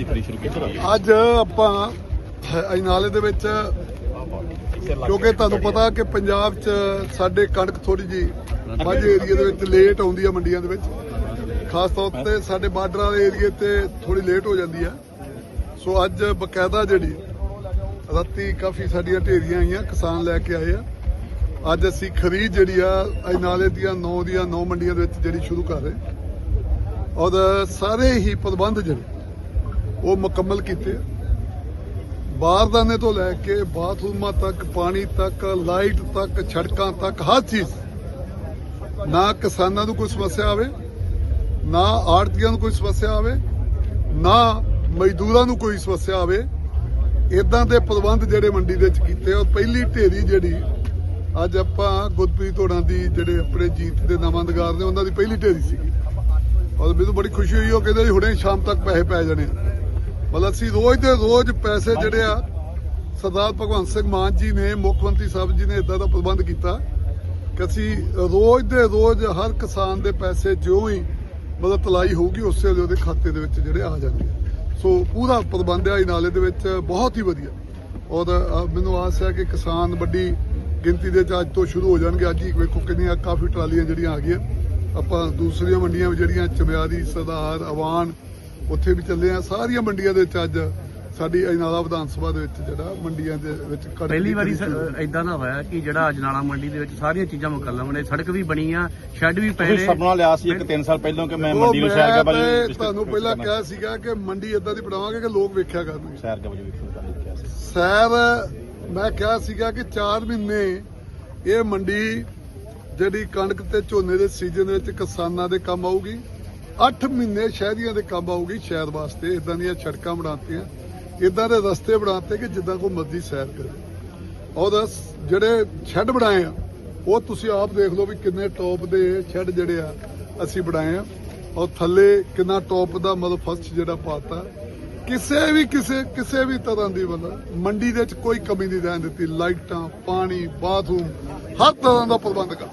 ਦੀ ਖਰੀਦ ਸ਼ੁਰੂ ਕੀਤੀ ਅੱਜ ਆਪਾਂ ਅਜਨਾਲੇ ਦੇ ਵਿੱਚ, ਕਿਉਂਕਿ ਤੁਹਾਨੂੰ ਪਤਾ ਕਿ ਪੰਜਾਬ 'ਚ ਸਾਡੇ ਕਣਕ ਥੋੜੀ ਜੀ ਮਾਝੇ ਏਰੀਆ ਦੇ ਵਿੱਚ ਲੇਟ ਆਉਂਦੀ ਆ ਮੰਡੀਆਂ ਦੇ ਵਿੱਚ। ਖਾਸ ਤੌਰ ਤੇ ਸਾਡੇ ਬਾਰਡਰ ਵਾਲੇ ਏਰੀਏ ਤੇ ਥੋੜੀ ਲੇਟ ਹੋ ਜਾਂਦੀ ਆ। ਸੋ ਅੱਜ ਬਕਾਇਦਾ ਜਿਹੜੀ ਰਾਤੀ ਕਾਫੀ ਸਾਡੀਆਂ ਢੇਰੀਆਂ ਆਈਆਂ, ਕਿਸਾਨ ਲੈ ਕੇ ਆਏ ਆ। ਅੱਜ ਅਸੀਂ ਖਰੀਦ ਜਿਹੜੀ ਆ, ਅਜਨਾਲੇ ਦੀਆਂ 9 ਦੀਆਂ 9 ਮੰਡੀਆਂ ਦੇ ਵਿੱਚ ਜਿਹੜੀ ਸ਼ੁਰੂ ਕਰ ਰਹੇ। ਔਰ ਸਾਰੇ ਹੀ ਪ੍ਰਬੰਧ ਜਿਹੜੇ ਉਹ ਮੁਕੰਮਲ ਕੀਤੇ। ਆ। ਬਾਰਦਾਨੇ ਤੋਂ ਲੈ ਕੇ ਬਾਥਰੂਮਾਂ ਤੱਕ, ਪਾਣੀ ਤੱਕ, ਲਾਈਟ ਤੱਕ ਛੜਕਾਂ ਤੱਕ, ਹਰ ਚੀਜ਼। ਨਾ ਕਿਸਾਨਾਂ ਨੂੰ ਕੋਈ ਸਮੱਸਿਆ ਆਵੇ, ਨਾ ਆੜਤੀਆਂ ਨੂੰ ਕੋਈ ਸਮੱਸਿਆ ਆਵੇ, ਨਾ ਮਜ਼ਦੂਰਾਂ ਨੂੰ ਕੋਈ ਸਮੱਸਿਆ ਆਵੇ। ਇਦਾਂ ਦੇ ਪ੍ਰਬੰਧ ਜਿਹੜੇ ਮੰਡੀ ਦੇ ਵਿੱਚ ਕੀਤੇ ਔਰ ਪਹਿਲੀ ਢੇਰੀ ਜਿਹੜੀ ਅੱਜ ਆਪਾਂ ਗੁਰਪ੍ਰੀਤ ਹੋਣਾ ਦੀ ਜਿਹੜੇ ਆਪਣੇ ਜੀਤ ਦੇ ਨਵਾਂਦਗਾਰ ਨੇ ਉਹਨਾਂ ਦੀ ਪਹਿਲੀ ਢੇਰੀ ਸੀਗੀ। ਔਰ ਮੈਨੂੰ ਬੜੀ ਖੁਸ਼ੀ ਹੋਈ, ਉਹ ਕਹਿੰਦੇ ਹੁਣੇ ਸ਼ਾਮ ਤੱਕ ਪੈਸੇ ਪੈ ਜਾਣੇ ਮਤਲਬ ਅਸੀਂ ਰੋਜ਼ ਦੇ ਰੋਜ਼ ਪੈਸੇ ਜਿਹੜੇ ਆ, ਸਰਦਾਰ ਭਗਵੰਤ ਸਿੰਘ ਮਾਨ ਜੀ ਨੇ, ਮੁੱਖ ਮੰਤਰੀ ਸਾਹਿਬ ਜੀ ਨੇ ਇਦਾਂ ਦਾ ਪ੍ਰਬੰਧ ਕੀਤਾ ਕਿ ਅਸੀਂ ਰੋਜ਼ ਦੇ ਰੋਜ਼ ਹਰ ਕਿਸਾਨ ਦੇ ਪੈਸੇ ਜਿਉਂ ਹੀ ਮਤਲਬ ਤਲਾਈ ਹੋਊਗੀ, ਉਸੇ ਵੇਲੇ ਉਹਦੇ ਖਾਤੇ ਦੇ ਵਿੱਚ ਜਿਹੜੇ ਆ ਜਾਣਗੇ। ਸੋ ਪੂਰਾ ਪ੍ਰਬੰਧ ਹੈ ਨਾਲੇ ਦੇ ਵਿੱਚ ਬਹੁਤ ਹੀ ਵਧੀਆ। ਔਰ ਮੈਨੂੰ ਆਸ ਹੈ ਕਿ ਕਿਸਾਨ ਵੱਡੀ ਗਿਣਤੀ ਦੇ ਵਿੱਚ ਅੱਜ ਤੋਂ ਸ਼ੁਰੂ ਹੋ ਜਾਣਗੇ। ਅੱਜ ਹੀ ਵੇਖੋ ਕਿੰਨੀਆਂ ਕਾਫੀ ਟਰਾਲੀਆਂ ਜਿਹੜੀਆਂ ਆ ਗਈਆਂ। ਆਪਾਂ ਦੂਸਰੀਆਂ ਮੰਡੀਆਂ ਜਿਹੜੀਆਂ, ਚਮਿਆਰੀ, ਸਰਦਾਰ, ਅਵਾਨ ਉੱਥੇ ਵੀ ਚੱਲੇ ਆ। ਸਾਰੀਆਂ ਮੰਡੀਆਂ ਦੇ ਵਿੱਚ ਅੱਜ ਸਾਡੀ ਅਜਨਾਲਾ ਵਿਧਾਨ ਸਭਾ ਦੇ ਵਿੱਚ ਜਿਹੜਾ ਮੰਡੀਆਂ ਦੇ ਵਿੱਚ ਪਹਿਲੀ ਵਾਰੀ। ਇਦਾਂ ਦਾ ਹੋਇਆ ਕਿ ਜਿਹੜਾ ਅਜਨਾਲਾ ਮੰਡੀ ਦੇ ਵਿੱਚ ਸਾਰੀਆਂ ਚੀਜ਼ਾਂ ਮੁਕੱਲਮ ਨੇ। ਸੜਕ ਵੀ ਬਣੀ ਆ ਸ਼ੈੱਡ ਵੀ ਪਏ ਤੁਸੀਂ ਨੇ। ਸੁਪਨਾ ਲਿਆ ਸੀ ਇੱਕ 3 ਸਾਲ ਪਹਿਲਾਂ ਕਿ ਮੈਂ ਮੰਡੀ ਨੂੰ ਸ਼ਹਿਰ ਬਾਜੀ ਤੁਹਾਨੂੰ ਪਹਿਲਾਂ ਕਿਹਾ ਸੀਗਾ ਕਿ ਮੰਡੀ ਇਦਾਂ ਦੀ ਬਣਾਵਾਂਗੇ ਕਿ ਲੋਕ ਵੇਖਿਆ ਕਰਨਗੇ। ਸ਼ਹਿਰ ਕਰਨ ਲਈ ਕਿਹਾ ਸੀ ਸੈਰ ਮੈਂ ਕਿਹਾ ਸੀਗਾ ਕਿ 4 ਮਹੀਨੇ ਇਹ ਮੰਡੀ ਜਿਹੜੀ ਕਣਕ ਤੇ ਝੋਨੇ ਦੇ ਸੀਜ਼ਨ ਦੇ ਵਿੱਚ ਕਿਸਾਨਾਂ ਦੇ ਕੰਮ ਆਊਗੀ। 8 ਮਹੀਨੇ ਸ਼ਹਿਰੀਆਂ ਦੇ ਕੰਮ ਆਊਗੀ ਸ਼ਹਿਰ ਵਾਸਤੇ ਇਦਾਂ ਦੀਆਂ ਸੜਕਾਂ ਬਣਾਤੀਆਂ ਇਦਾਂ ਦੇ ਰਸਤੇ ਬਣਾਤੇ ਕਿ ਜਿੱਦਾਂ ਕੋਈ ਮਰਜ਼ੀ ਸੈਰ ਕਰੇ। ਔਰ ਜਿਹੜੇ ਸ਼ੈੱਡ ਬਣਾਏ ਆ, ਉਹ ਤੁਸੀਂ ਆਪ ਦੇਖ ਲਓ ਵੀ ਕਿੰਨੇ ਟੌਪ ਦੇ ਸ਼ੈੱਡ ਜਿਹੜੇ ਆ, ਅਸੀਂ ਬਣਾਏ ਆ। ਔਰ ਥੱਲੇ ਕਿੰਨਾ ਟੌਪ ਦਾ ਮਤਲਬ ਫਸਟ ਜਿਹੜਾ ਪਾਤਾ। ਕਿਸੇ ਵੀ, ਕਿਸੇ ਕਿਸੇ ਵੀ ਤਰ੍ਹਾਂ ਦੀ ਮਤਲਬ ਮੰਡੀ ਦੇ ਵਿੱਚ ਕੋਈ ਕਮੀ ਨਹੀਂ ਰਹਿਣ ਦਿੱਤੀ। ਲਾਈਟਾਂ, ਪਾਣੀ, ਬਾਥਰੂਮ, ਹਰ ਤਰ੍ਹਾਂ ਦਾ ਪ੍ਰਬੰਧ ਕਰ।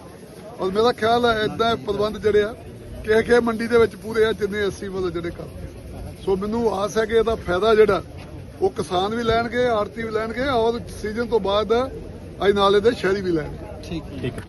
ਔਰ ਮੇਰਾ ਖਿਆਲ ਹੈ ਇਦਾਂ ਪ੍ਰਬੰਧ ਜਿਹੜੇ ਆ ਕਿ ਕਿ ਮੰਡੀ ਦੇ ਵਿੱਚ ਪੂਰੇ ਆ ਜਿੰਨੇ ਅਸੀਂ ਮਤਲਬ ਜਿਹੜੇ ਕਰਦੇ ਸੋ ਮੈਨੂੰ ਆਸ ਹੈ ਕਿ ਇਹਦਾ ਫਾਇਦਾ ਜਿਹੜਾ ਉਹ ਕਿਸਾਨ ਵੀ ਲੈਣਗੇ ਆੜਤੀ ਵੀ ਲੈਣਗੇ ਔਰ ਸੀਜ਼ਨ ਤੋਂ ਬਾਅਦ ਅਜ ਨਾਲੇ ਦੇ ਸ਼ਹਿਰੀ ਵੀ ਲੈਣਗੇ। ਠੀਕ ਹੈ।